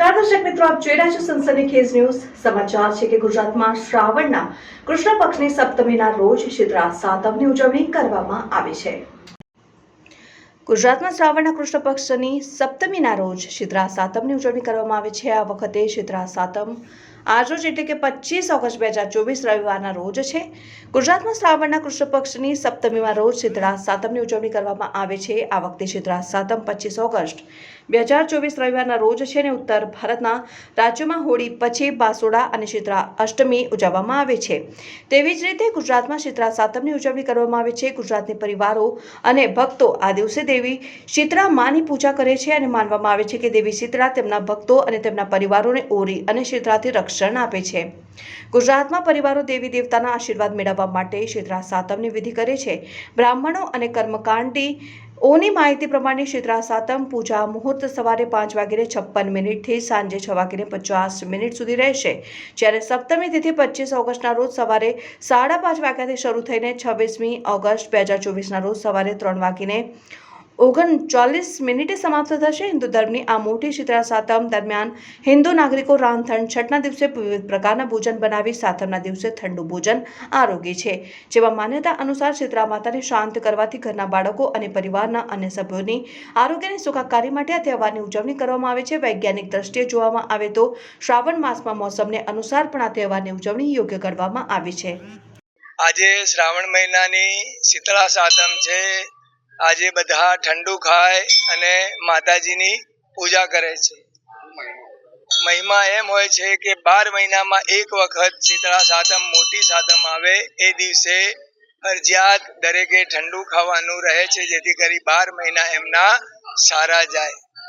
નમસ્કાર દર્શક મિત્રો, આપ જોઈ રહ્યા છો સનસની ખેઝ ન્યૂઝ. સમાચાર છે કે ગુજરાતમાં શ્રાવણના કૃષ્ણ પક્ષની સપ્તમીના રોજ શીતળા સાતમની ઉજવણી કરવામાં આવે છે. ગુજરાતમાં શ્રાવણના કૃષ્ણ પક્ષની સપ્તમીના રોજ શિદ્રા સાતમની ઉજવણી કરવામાં આવે છે. આ વખતે શિદ્રા સાતમ આજરોજ એટલે કે પચીસ ઓગસ્ટ બે હજાર ચોવીસ રવિવારના રોજ છે. ગુજરાતમાં શ્રાવણના કૃષ્ણ પક્ષની સપ્તમીમાં રોજ શીતળા સાતમની ઉજવણી કરવામાં આવે છે. આ વખતે શીતળા સાતમ પચીસ ઓગસ્ટ બે હજાર ચોવીસ રવિવારના રોજ છે અને ઉત્તર ભારતના રાજ્યોમાં હોળી પછી બાસોડા અને શીતળા અષ્ટમી ઉજવવામાં આવે છે. તેવી જ રીતે ગુજરાતમાં શીતળા સાતમની ઉજવણી કરવામાં આવે છે. ગુજરાતની પરિવારો અને ભક્તો આ દિવસે દેવી શીતળા માની પૂજા કરે છે અને માનવામાં આવે છે કે દેવી શીતળા તેમના ભક્તો અને તેમના પરિવારોને ઓરી અને શીતળાથી રક્ષણ આપે છે. ગુજરાતમાં પરિવારો દેવી દેવતાના આશીર્વાદ મેળવવા માટે શીતળા સાતમની વિધિ કરે છે. બ્રાહ્મણો અને કર્મકાંડી ઓની માહિતી પ્રમાણે શીતળા સાતમ પૂજા મુહૂર્ત સવારે પાંચ વાગીને છપ્પન મિનિટથી સાંજે છ વાગીને પચાસ મિનિટ સુધી રહેશે. જ્યારે સપ્તમી તિથિ પચીસ ઓગસ્ટના રોજ સવારે સાડા પાંચ વાગ્યાથી શરૂ થઈને છવ્વીસમી ઓગસ્ટ બે હજાર ચોવીસના રોજ સવારે ત્રણ વાગીને ઓગણચાલીસ મિનિટે સમાપ્ત થશે. હિન્દુ ધર્મની આ મોટી શીતળા સાતમ દરમિયાન હિન્દુ નાગરિકો રાંધણ છઠના દિવસે વિવિધ પ્રકારના ભોજન બનાવી, સાતમના દિવસે ઠંડુ ભોજન આરોગી છે. જેમાં માન્યતા અનુસાર શીતળા માતાને શાંત કરવાથી ઘરના બાળકો અને પરિવારના અન્ય સભ્યોની આરોગ્યની સુખાકારી માટે આ તહેવારની ઉજવણી કરવામાં આવે છે. વૈજ્ઞાનિક દ્રષ્ટિએ જોવામાં આવે તો શ્રાવણ માસમાં મોસમને અનુસાર પણ આ તહેવારની ઉજવણી યોગ્ય કરવામાં આવી છે. આજે શ્રાવણ મહિનાની શીતળા સાતમ છે. આજે બધા ઠંડુ ખાય અને માતાજીની પૂજા કરે છે. મહિમા એમ હોય છે કે બાર મહિનામાં એક વખત શીતળા સાતમ, મોટી સાતમ આવે એ દિવસે ફરજિયાત દરેકે ઠંડુ ખાવાનું રહે છે, જેથી કરી બાર મહિના એમના સારા જાય.